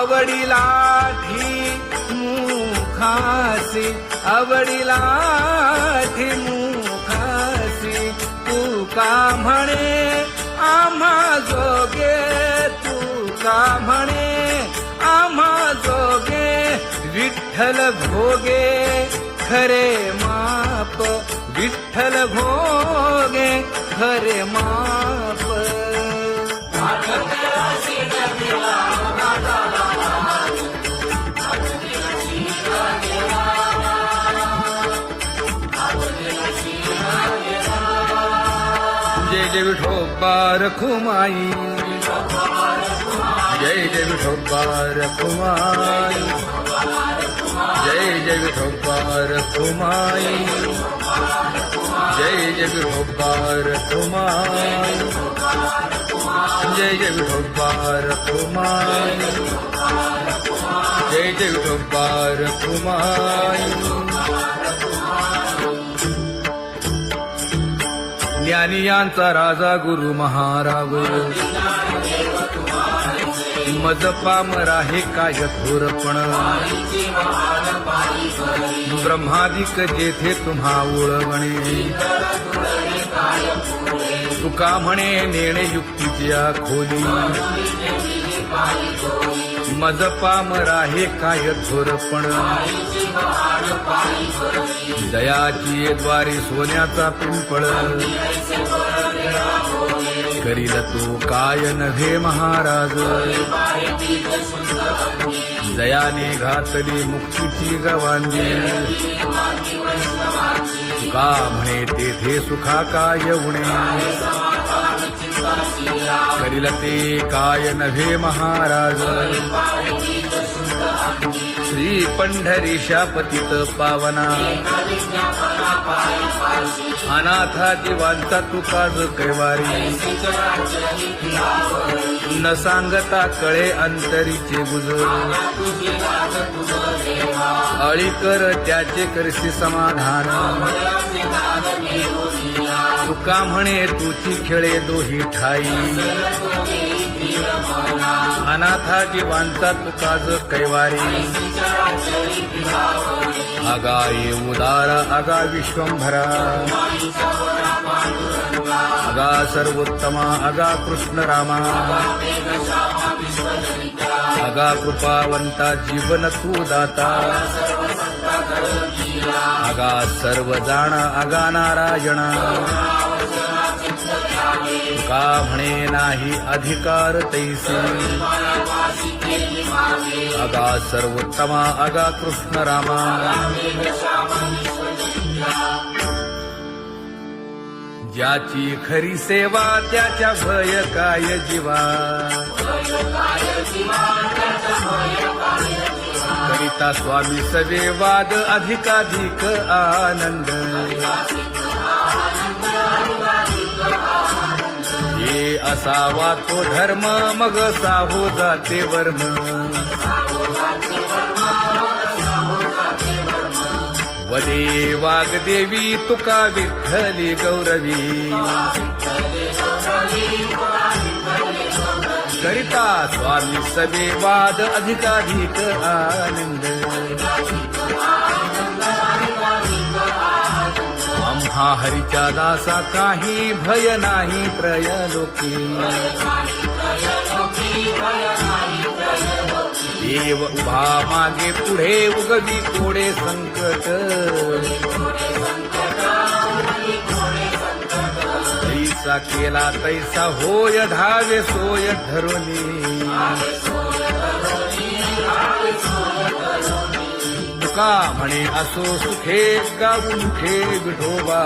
आवडीला ठी मुखासी आवडीला मुखासी तू का म्हणे? आम्हा जोगे तू का म्हणे? आम्हा जोगे विठ्ठल भोगे खरे माप विठ्ठल भोगे खरे माप जय जय विठोबा रखुमाई। जय जय विठोबा रखुमाई। जय जय विठोबा रखुमाई। जय जय विठोबा रखुमाई। जय जय विठोबा रखुमाई। जय जय विठोबा ज्ञानी ज्ञानियांचा राजा गुरु महाराव मजपा पामरा हे काय थोरपण ब्रह्मादिक जेथे तुम्हा ओळवणे. तुका म्हणे नेणे युक्तीच्या खोली. मज पामरा हे काय थोरपण दयाची द्वारे सोन्याचा पिंपळ. करील तो काय नव्हे महाराज. दयाने घातली मुक्तीची गवांजी. का म्हणे तेथे सुखा काय उणे. करील ते काय नव्हे महाराज। श्री पंढरीशा पतित पावना अनाथा जीवांचा तुकाज कैवारी। न सांगता कळे अंतरीचे गुज अळी कर त्याचे करशी समाधान। तुका म्हणे तुची खेळे दोही ठाई. अनाथा जीवांचा तुकाज कैवारी. अगा ये उदार अगा विश्वंभरा. अगा सर्वोत्तमा अगा कृष्ण रामा. अगा कृपावंता जीवन तू दाता. अगा सर्व जाण अगा नारायण. का म्हणे नाही अधिकार तैसे? अगा सर्वोत्तमा अगा कृष्ण रामा. ज्याची खरी सेवा त्याच्या भय काय जीवा? हरिता स्वामी सवे वाद अधिकाधिक आनंद। हे असावा तो धर्म मग साहो जाते वर्म। वदे वागदेवी तुका विठ्ठली गौरवी। करिता स्वामी सवे वाद अधिकाधिक आनंद। आम्हा हरीच्या दासा काही भय नाही प्रयलोकी देव उभा मागे पुढे उगवी कोडे संकट। तैसा केला तैसा होय धावे सोय धरुनी तुका म्हणे असो सुखे गाऊ मुखे विठोबा.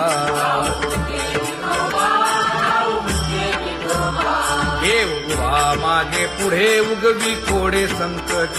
देव उभा मागे पुढे उगवी कोडे संकट.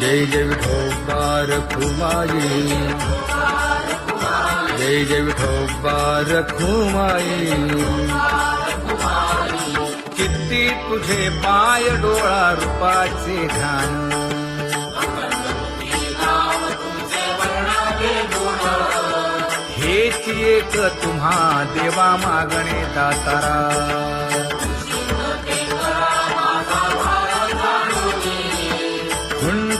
जय जय विठोबार खुमाई जय जय विठोबार खुमाई किती तुझे पाय डोळा रूपाचे ध्यान हेच एक तुम्हा देवा मागणे दातारा।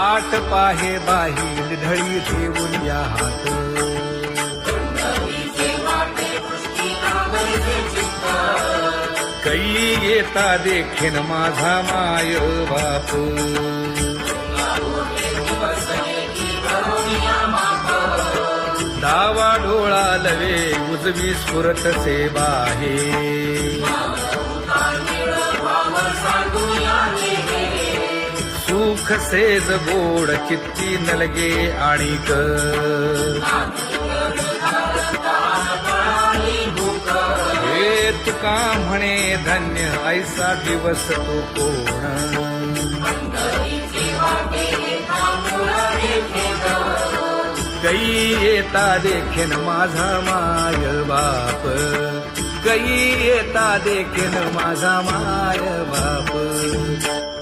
वाट पाहे बाही ढळी ठेवून या हात. कैली येता देखील माझा माय बाप. डावा डोळा लवे उजवी स्फुरत से बाहे सुख सेज गोड चित्ती नलगे आणिक. हे तुका म्हणे धन्य ऐसा दिवस तो कोण. कै येता देखेन माझा माय बाप. कै येता देखेन माझा माय बाप.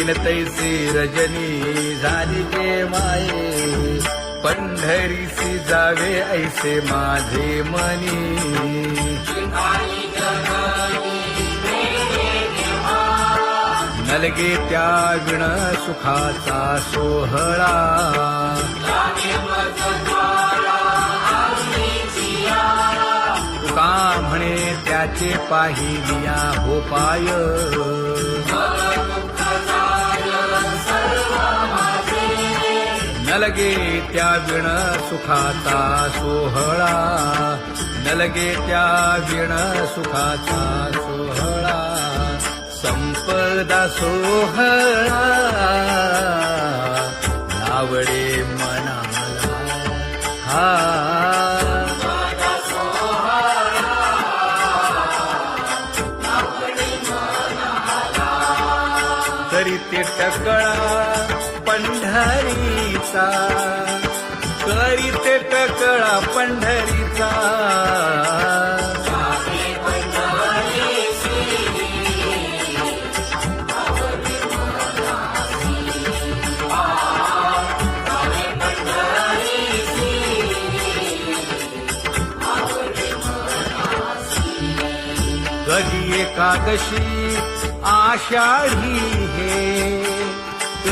तीन तैसी रजनी झाली गे माये. पंढरीसी जावे ऐसे माझे मनी. नलगे त्यागण सुखाचा सोहळा. का म्हणे त्याचे पाहिलिया हो पाय नलगे त्या विण सुखाचा सोहळा. नलगे त्या विण सुखाचा सोहळा. संपदा सोहळा. आवडे मनाला. हा. तरी ते टकळा पंढरी. करी ते टकळा पंढरीचा. कधी एकादशी आषाढी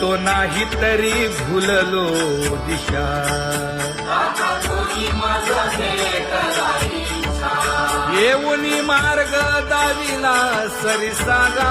तो नाही तरी भुललो दिशा. येऊनी मार्ग दाविला सरिसागा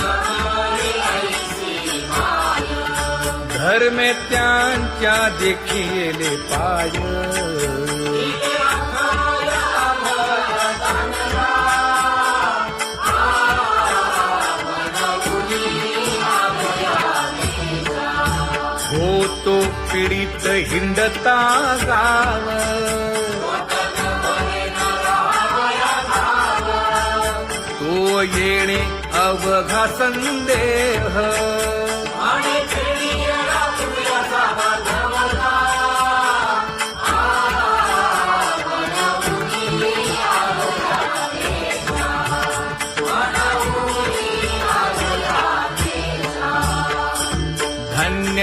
धर्मे त्यांच्या देखील पाय होतो पीडित हिंडता गाव। तो येणे अवघा संदेह।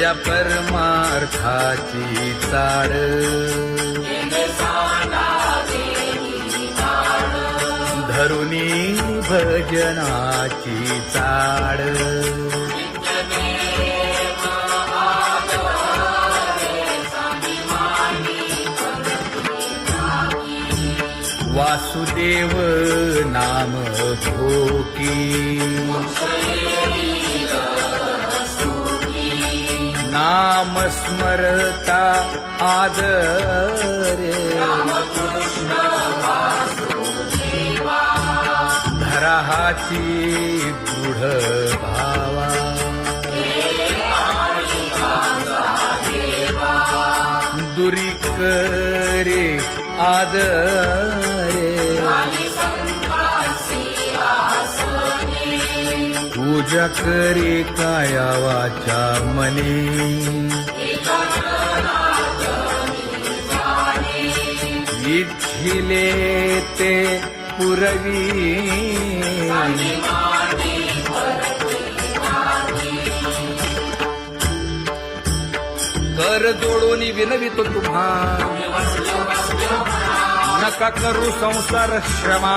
या परमार्थाची चाड धरुणी भजनाची चाड वासुदेव नाम भोकी नाम स्मरता आदरे। धराहाची दृढ भावा। दुरी करे आदरे। पूजा करे काया वाचा मने। इच्छिले ते पुरवी। कर जोडून विनवितो तुम्हा। नका करू संसार श्रमा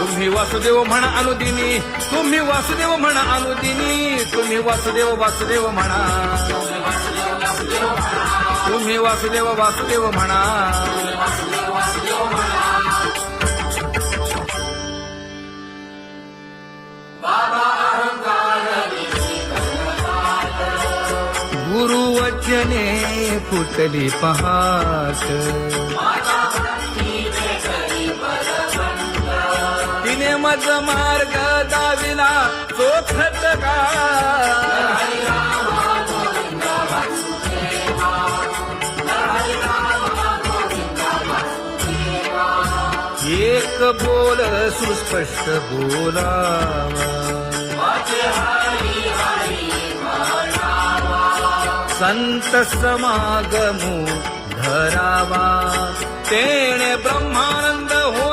तुम्ही वासुदेव म्हणा अनुदिनी तुम्ही वासुदेव म्हणा अनुदिनी तुम्ही वासुदेव वासुदेव म्हणा. तुम्ही वासुदेव वासुदेव म्हणा. गुरुवचने फुटली पहाट तिने मज मार्ग दाविला चोखत का? एक बोल सुस्पष्ट बोलावा. संत समागमू धरावा. तेणे ब्रह्मानंद हो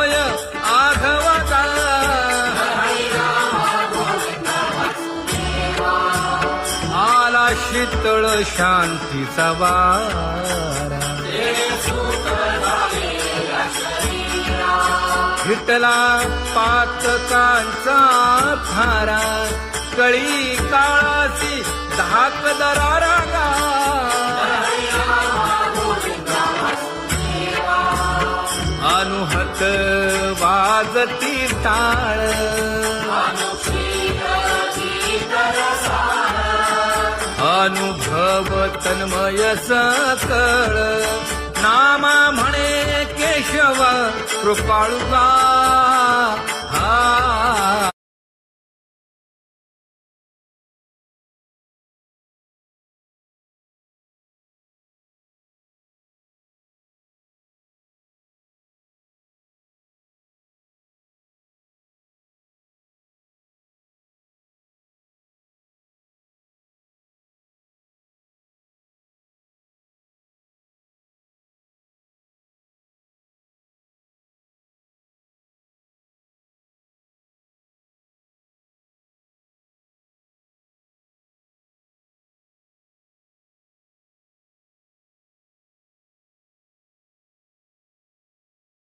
शीतळ शांतीचा वारा. हिटला पातकांचा थारा. कळी काळाची धाक दरारा अनुहत वाजती टाळ अनुभव तन्मय सकळ. नामा म्हणे केशव कृपाळुका. हा.